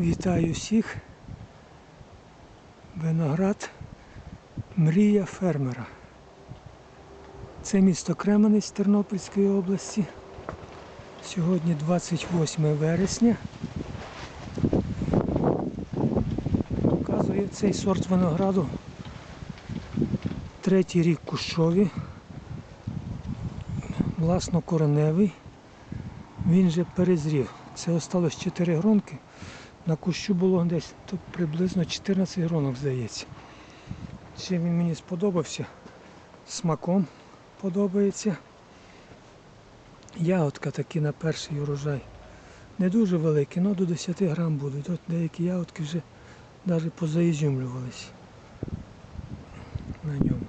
Вітаю всіх. Виноград Мрія фермера. Це місто Кременець Тернопільської області. Сьогодні 28 вересня. Показує цей сорт винограду. Третій рік кущові. Власнокореневий. Він же перезрів. Це осталось 4 гронки. На кущу було десь то приблизно 14 гронок, здається. Чим він мені сподобався, смаком подобається. Ягодка такі на перший урожай. Не дуже великі, але до 10 грам будуть. От деякі ягодки вже навіть позаізюмлювались на ньому.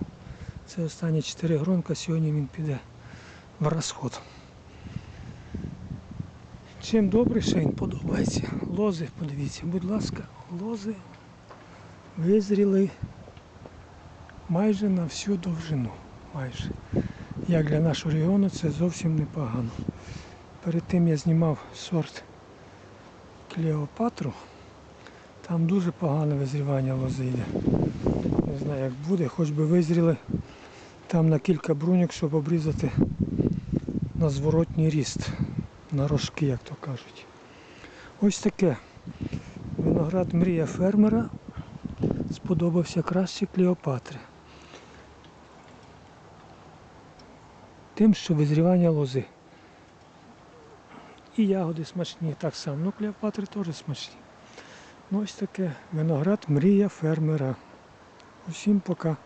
Це останні 4 гронка, сьогодні він піде в розход. Чим добре, що він подобається. Лози, подивіться, будь ласка, лози визріли майже на всю довжину. Майже. Як для нашого регіону це зовсім непогано. Перед тим я знімав сорт Клеопатру. Там дуже погане визрівання лози йде. Не знаю як буде, хоч би визріли там на кілька бруньок, щоб обрізати на зворотній ріст на рожки, як то кажуть. Ось таке. Виноград мрія фермера сподобався краще Клеопатри. Тим, що визрівання лози. І ягоди смачні, так само. Ну, Клеопатри теж смачні. Ну ось таке виноград мрія фермера. Усім пока.